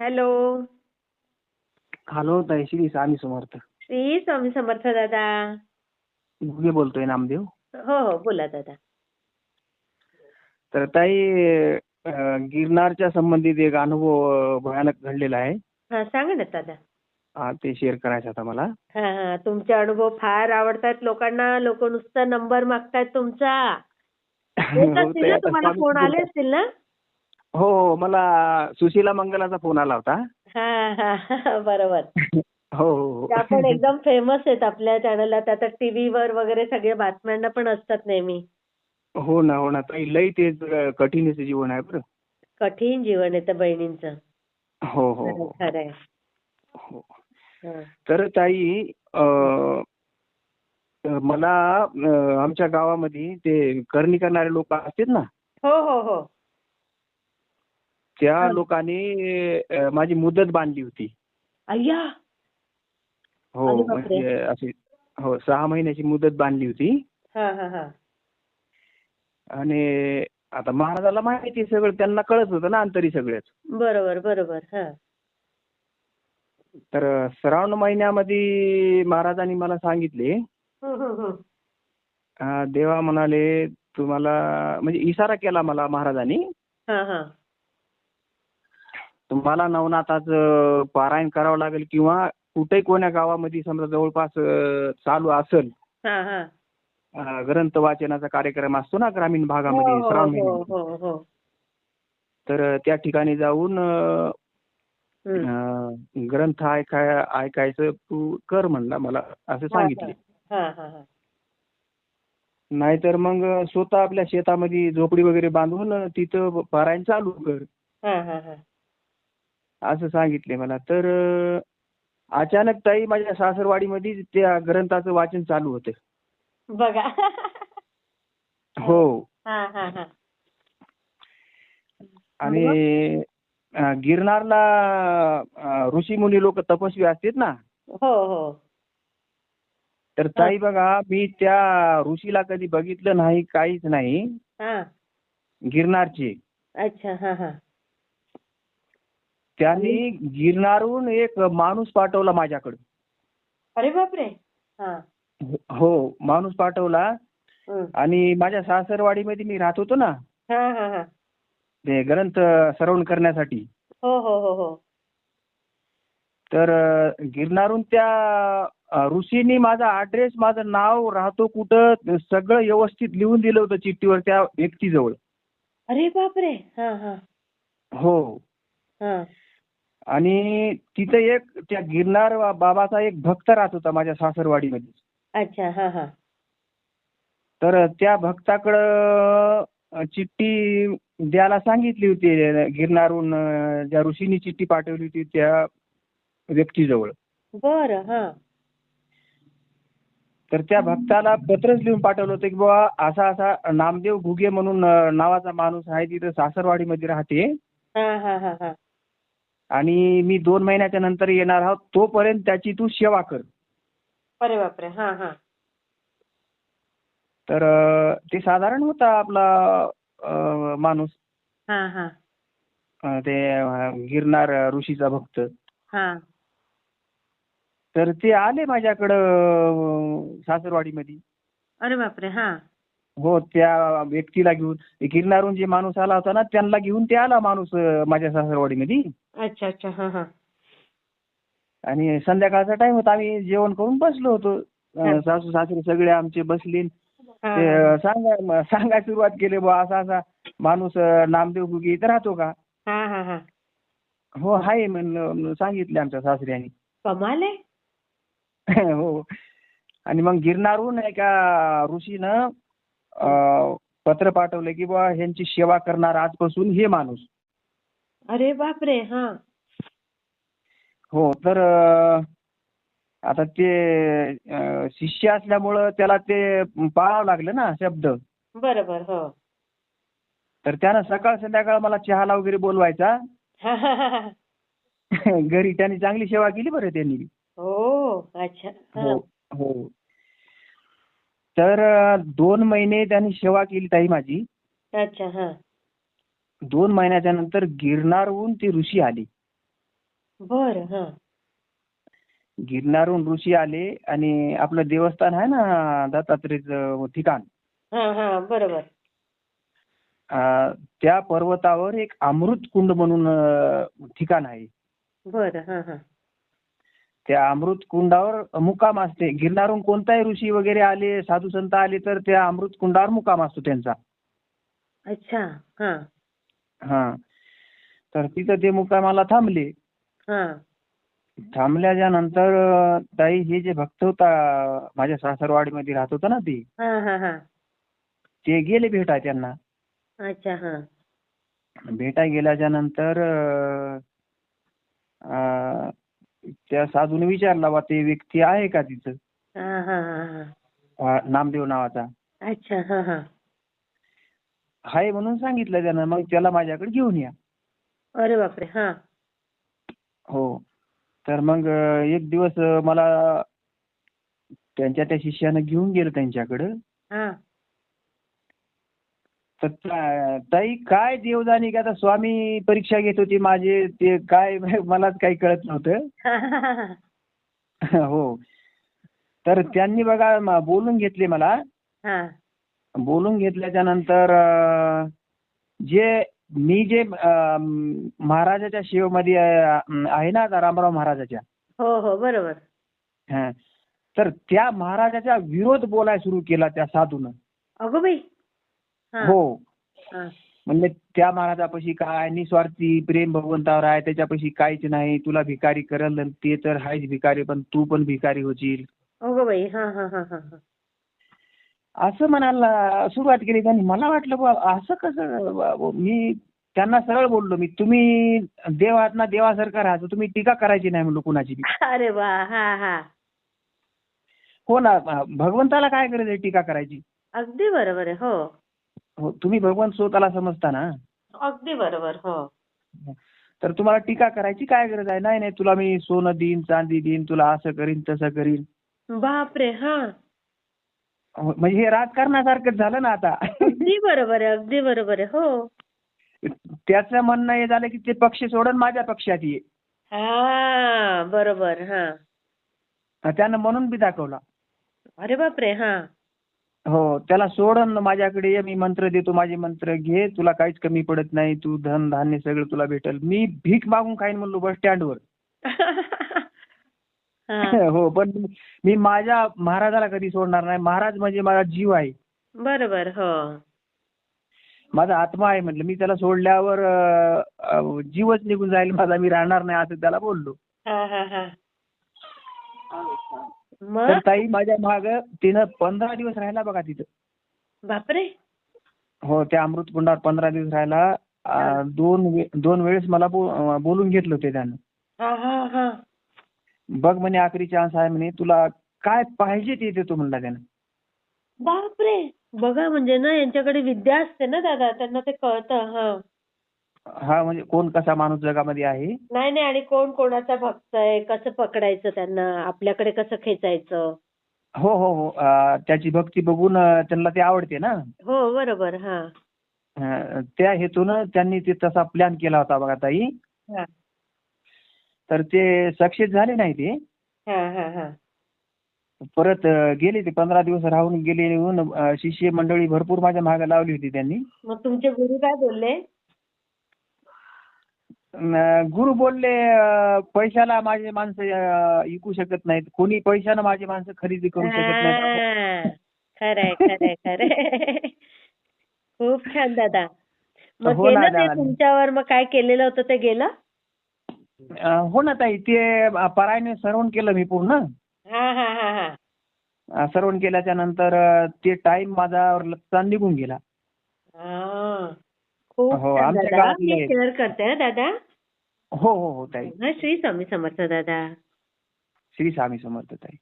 Hello. Hello ताई श्री स्वामी समर्थ. श्री स्वामी समर्थ दादा. घुगे बोलतोय नामदेव. हो हो बोला दादा. तर ताई अं, गिरनारच्या संबंधित एक अनुभव भयानक घडलेला आहे. हा सांगा ना दादा. हा, ते शेअर करायचं होता मला. हा हा तुमचे अनुभव फार आवडतात. लोकांना लोक नुसता नंबर मागतायत तुमचा. येत हो, असतील ताई, ना आता तुम्हाला स्वामी फोन आले समर्थ. असतील ना? हो हो मला सुशीला मंगलाचा फोन आला होता. हा हा हा, बरोबर. हो हो त्या पण एकदम फेमस आहेत आपल्या चॅनलला त्या तर टीव्हीवर वगैरे सगळे बातम्यांना पण असतात नेहमी. हो ना हो ना. ताई लई ते अं, कठीणच जीवन आहे बरं. कठीण जीवन आहे त्या बहिणींचं. हो हो हो. खरंय हो. हा. तर ताई अं, अं, मला अं, आमच्या गावामध्ये ते करणी करणारे लोक असतात ना? हो हो हो. त्या. लोकांनी माझी मुदत बांधली होती. अय्या! हो अरे बापरे. म्हणजे अशी हो सहा महिन्याची मुदत बांधली होती. हा हा हा. आणि आता महाराजाला माहिती सगळं त्यांना कळत होतं ना अंतरी सगळ्याच बरोबर बरोबर हा. तर श्रावण महिन्यामध्ये महाराजांनी मला सांगितले हम्म, हम्म, हम्म. अं, देवा म्हणाले तुम्हाला म्हणजे इशारा केला मला महाराजांनी. हा हा. तुम्हाला नवनाथाचं पारायण करावं लागेल किंवा कुठेही कोण्या गावामध्ये समजा जवळपास चालू असेल हा हा. अं, ग्रंथ वाचनाचा कार्यक्रम असतो ना ग्रामीण हो भागामध्ये हो श्रावण हो महिन्यामध्ये. हो हो. तर त्या ठिकाणी जाऊन अं, हम्म. अं, ग्रंथ ऐकाय ऐकायचं तू कर म्हणला मला असं सांगितले. हा हा हा. नाहीतर मग स्वतः आपल्या शेतामध्ये झोपडी वगैरे बांधून तिथं पारायण चालू कर. हा हा हा. असं सांगितले मला. तर अचानक ताई माझ्या सासरवाडीमध्ये त्या ग्रंथाचं वाचन चालू होतं. बघा. हो. हा हा हा. आणि गिरनारला अं, ऋषीमुनी लोक तपस्वी असतात ना? हो हो. तर ताई बघा मी त्या ऋषीला कधी बघितलं नाही काहीच नाही. हा. गिरनारचे. अच्छा हा हा. त्यांनी गिरनारहून एक माणूस पाठवला माझ्याकडे अरे बापरे! हा. हो माणूस पाठवला. आणि माझ्या सासरवाडीमध्ये मी राहत होतो ना. हा हा हा. ते ग्रंथ श्रवण करण्यासाठी. हो हो हो हो. तर अं, गिरनारहून त्या अं, ऋषींनी माझा ऍड्रेस माझं नाव राहतो कुठं सगळं व्यवस्थित लिहून दिलं होतं चिठ्ठीवर त्या व्यक्तीजवळ. अरे बापरे! हा हा. हो. हा. आणि तिथं एक त्या गिरनार बाबाचा एक भक्त राहत होता माझ्या सासरवाडीमध्ये. अच्छा हा हा. तर त्या भक्ताकडं चिठ्ठी द्यायला सांगितली होती गिरनारहून ज्या ऋषींनी चिठ्ठी पाठवली होती त्या व्यक्तीजवळ. बरं हा. तर त्या भक्ताला पत्रच लिहून पाठवलं होतं की बाबा असा असा नामदेव घुगे म्हणून नावाचा माणूस आहे तिथं सासरवाडीमध्ये राहते. हा हा हा हा. आणि मी दोन महिन्याच्या नंतर येणार आहोत तोपर्यंत त्याची तू सेवा कर. अरे बापरे हा हा. तर ते साधारण होता आपला माणूस. हा हा. ते अं, गिरनार ऋषीचा भक्त. हा. तर ते आले माझ्याकडं सासरवाडीमध्ये. अरे बापरे हा. हो त्या व्यक्तीला घेऊन ते गिरनारून जे माणूस आला होता ना त्यांना घेऊन ते आला माणूस अं, माझ्या सासरवाडीमध्ये. अच्छा अच्छा हा हा. आणि संध्याकाळचा टाइम होता आम्ही जेवण करून बसलो होतो. अं. सासू सासरे सगळे आमचे बसले. ते हा. अं, सांगा म- सांगायला सुरुवात केली बुवा असा असा माणूस अं, नामदेव गुगे इथं राहतो का? हा हा हा. हो आहे म्हणून सांगितले आमच्या सासऱ्यांनी. कमाल आहे. हो. आणि मग गिरनारहून एका ऋषीनं पत्र पाठवलं की बुवा ह्यांची सेवा करणार आजपासून हे माणूस. अरे बापरे हा. हो तर आता ते शिष्य असल्यामुळं त्याला ते पाळावं लागलं ना शब्द. बरोबर हो. तर त्यानं सकाळ संध्याकाळ मला चहाला वगैरे बोलवायचा. घरी त्यांनी चांगली सेवा केली बरं त्यांनी. हो अच्छा. हो. हा. हो. तर दोन महिने त्यांनी सेवा केली ताई माझी. अच्छा हा. दोन महिन्याच्या नंतर गिरनारहून ती ऋषी आली. बर हा. गिरणारून ऋषी आले आणि आपलं देवस्थान आहे ना दत्तात्रेयचं ठिकाण. हा हा बरोबर. अं, त्या पर्वतावर एक अमृत कुंड म्हणून अं, ठिकाण आहे. बर हा हा. त्या अमृत कुंडावर मुक्काम असते. गिरणारून कोणताही ऋषी वगैरे आले साधू संत आले तर त्या अमृत कुंडावर मुक्काम असतो त्यांचा. अच्छा हा. हा. तर तिथं ते मुक्कामाला थांबले. हा. थांबल्याच्या नंतर ताई हे जे भक्त होता माझ्या सासरवाडीमध्ये राहत होता ना ते. हा हा हा. ते गेले भेटाय त्यांना. अच्छा हा. भेटाय गेल्याच्यानंतर अं, त्या साधूने विचारला बा ते व्यक्ती आहे का तिथं? हा हा हा हा. नामदेव नावाचा. अच्छा हा हा. आहे म्हणून सांगितलं त्यानं मग त्याला माझ्याकडे घेऊन या. अरे बापरे हा. हो. तर मग अं, एक दिवस अं, मला त्यांच्या त्या शिष्यानं घेऊन गेलं त्यांच्याकडं. हा. तर ता- ताई काय देवदानी का? आता स्वामी परीक्षा घेत होती माझे. ते काय मलाच काही कळत नव्हतं. हो. तर त्यांनी बघा म- बोलून घेतले मला. हा. बोलून घेतल्याच्या नंतर अं, जे मी जे अं, महाराजाच्या शिवमध्ये अं, आहे ना आता रामराव महाराजाच्या? हो हो बरोबर. हा. तर त्या महाराजाचा विरोध बोलायला सुरू केला त्या साधूनं. अगो बाई हा. म्हणजे त्या महाराजापाशी काय निस्वार्थी प्रेम भगवंतावर आहे त्याच्यापाशी काहीच नाही. तुला भिकारी करल आणि ते तर आहेच भिकारी पण तू पण भिकारी होशील. अगो बाई हा हा हा हा हा. असं म्हणायला सुरुवात केली त्यांनी. मला वाटलं बा असं कसं बा- मी त्यांना सरळ बोललो. मी तुम्ही देव आहात ना देवासारखा राहायचं तुम्ही टीका करायची नाही म्हणलो कुणाची बी. अरे वा हा हा. हो ना भगवंताला काय आहे टीका करायची? अगदी बरोबर आहे हो. हो तुम्ही भगवंत स्वतःला समजता ना? अगदी बरोबर हो. तर तुम्हाला टीका करायची काय गरज आहे? नाही नाही तुला मी सोनं देईन चांदी देईन तुला असं करीन तसं करीन. बापरे हा. हो, म्हणजे हे राजकारणासारखंच झालं ना आता. अगदी बरोबर आहे अगदी बरोबर आहे हो. त्याचं म्हणणं हे झालं की ते पक्ष सोडून माझ्या पक्षात ये. हा बरोबर हा त्यानं म्हणून बी दाखवला. अरे बापरे हा. हो त्याला सोडून माझ्याकडे ये मी मंत्र देतो माझे मंत्र घे तुला काहीच कमी पडत नाही तू धन धान्य सगळं तुला भेटल. मी भीक मागून खाईन म्हणलो बस स्टँडवर. हा. हो पण मी माझ्या महाराजाला कधी सोडणार नाही. महाराज म्हणजे माझा जीव आहे. बरोबर हो. माझा आत्मा आहे म्हटलं. मी त्याला सोडल्यावर जीवच निघून जाईल. माझा मी राहणार नाही असं त्याला बोललो. हा हा हा. तर ताई माझ्या माग तिनं पंधरा दिवस राहिला बघा तिथं. बापरे. हो त्या अमृत कुंडावर पंधरा दिवस राहिला. दोन वे- दोन वेळेस मला बोलून घेतलं होते त्यानं. हा हा हा. बघ म्हणे आखरी चान्स आहे म्हणे. तुला काय पाहिजे ते देतो म्हणला त्यानं. बापरे. बघा म्हणजे ना यांच्याकडे विद्या असते ना दादा त्यांना ते कळतं हा म्हणजे कोण कसा माणूस जगामध्ये आहे? नाही नाही आणि कोण कोणाचा भक्त आहे? कसं पकडायचं त्यांना? आपल्याकडे कसं खेचायचं? हो हो हो. अं, त्याची भक्ती बघून अं, त्यांना ते आवडते ना? हो बरोबर हा. अं, त्या हेतून त्यांनी ते तसा प्लॅन केला होता बघा ताई. हा. तर ते सक्सेस झाले नाही ते. हा हा हा. परत अं, गेले ते पंधरा दिवस राहून गेले अं, शिष्य मंडळी भरपूर माझ्या मागे लावली होती त्यांनी. मग तुमचे गुरु काय बोलले? गुरु बोलले पैशाला माझे माणसं विकू शकत नाहीत. कोणी पैशानं माझी माणसं खरेदी करू शकत नाहीत. खरंय खरंय खरंय. खूप छान दादा. मग हो गेलं ते. तुमच्यावर मग काय केलेलं होतं ते गेलं? हो ना ताई. ते परायने सरवण केलं मी पूर्ण. हा हा हा हा. सरवण केल्याच्यानंतर ते टाइम माझा निघून गेला. हा. हो, आमच्या. शेअर करते दादा. हो हो हो ताई. हा श्री स्वामी समर्थ दादा. श्री स्वामी समर्थ ताई.